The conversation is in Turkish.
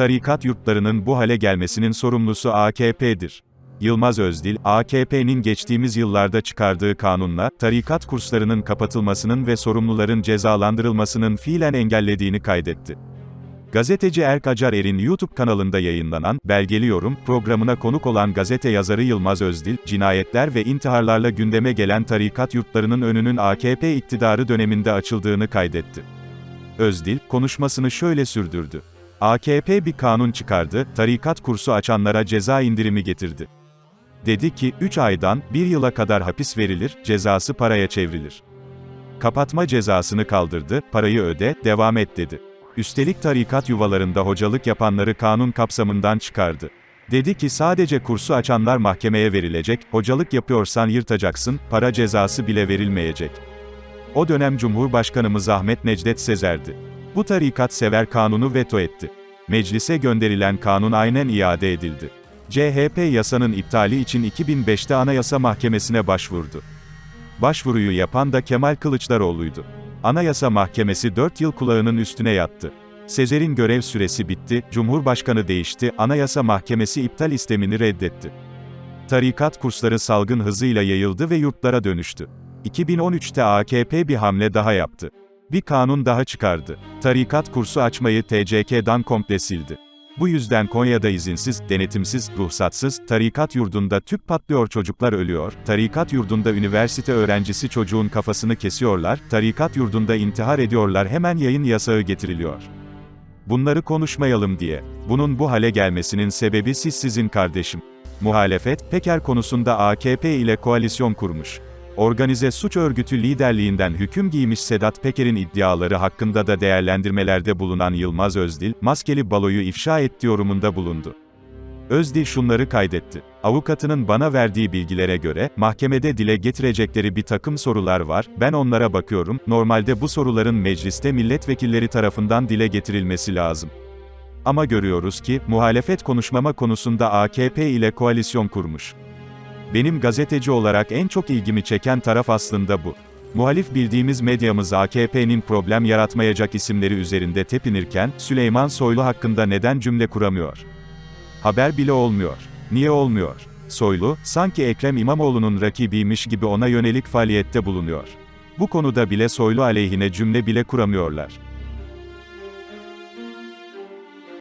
tarikat yurtlarının bu hale gelmesinin sorumlusu AKP'dir. Yılmaz Özdil, AKP'nin geçtiğimiz yıllarda çıkardığı kanunla, tarikat kurslarının kapatılmasının ve sorumluların cezalandırılmasının fiilen engellediğini kaydetti. Gazeteci Erk Acar Er'in YouTube kanalında yayınlanan, Belgeli Yorum, programına konuk olan gazete yazarı Yılmaz Özdil, cinayetler ve intiharlarla gündeme gelen tarikat yurtlarının önünün AKP iktidarı döneminde açıldığını kaydetti. Özdil, konuşmasını şöyle sürdürdü. AKP bir kanun çıkardı, tarikat kursu açanlara ceza indirimi getirdi. Dedi ki, 3 aydan 1 yıla kadar hapis verilir, cezası paraya çevrilir. Kapatma cezasını kaldırdı, parayı öde, devam et dedi. Üstelik tarikat yuvalarında hocalık yapanları kanun kapsamından çıkardı. Dedi ki sadece kursu açanlar mahkemeye verilecek, hocalık yapıyorsan yırtacaksın, para cezası bile verilmeyecek. O dönem Cumhurbaşkanımız Ahmet Necdet Sezer'di. Bu tarikat sever kanunu veto etti. Meclise gönderilen kanun aynen iade edildi. CHP yasanın iptali için 2005'te Anayasa Mahkemesi'ne başvurdu. Başvuruyu yapan da Kemal Kılıçdaroğlu'ydu. Anayasa Mahkemesi 4 yıl kulağının üstüne yattı. Sezer'in görev süresi bitti, Cumhurbaşkanı değişti, Anayasa Mahkemesi iptal istemini reddetti. Tarikat kursları salgın hızıyla yayıldı ve yurtlara dönüştü. 2013'te AKP bir hamle daha yaptı. Bir kanun daha çıkardı. Tarikat kursu açmayı TCK'dan komple sildi. Bu yüzden Konya'da izinsiz, denetimsiz, ruhsatsız, tarikat yurdunda tüp patlıyor çocuklar ölüyor, tarikat yurdunda üniversite öğrencisi çocuğun kafasını kesiyorlar, tarikat yurdunda intihar ediyorlar hemen yayın yasağı getiriliyor. Bunları konuşmayalım diye. Bunun bu hale gelmesinin sebebi siz sizin kardeşim. Muhalefet, Peker konusunda AKP ile koalisyon kurmuş. Organize suç örgütü liderliğinden hüküm giymiş Sedat Peker'in iddiaları hakkında da değerlendirmelerde bulunan Yılmaz Özdil, maskeli baloyu ifşa etti yorumunda bulundu. Özdil şunları kaydetti. Avukatının bana verdiği bilgilere göre, mahkemede dile getirecekleri bir takım sorular var, ben onlara bakıyorum, normalde bu soruların mecliste milletvekilleri tarafından dile getirilmesi lazım. Ama görüyoruz ki, muhalefet konuşmama konusunda AKP ile koalisyon kurmuş. Benim gazeteci olarak en çok ilgimi çeken taraf aslında bu. Muhalif bildiğimiz medyamız AKP'nin problem yaratmayacak isimleri üzerinde tepinirken, Süleyman Soylu hakkında neden cümle kuramıyor? Haber bile olmuyor. Niye olmuyor? Soylu, sanki Ekrem İmamoğlu'nun rakibiymiş gibi ona yönelik faaliyette bulunuyor. Bu konuda bile Soylu aleyhine cümle bile kuramıyorlar.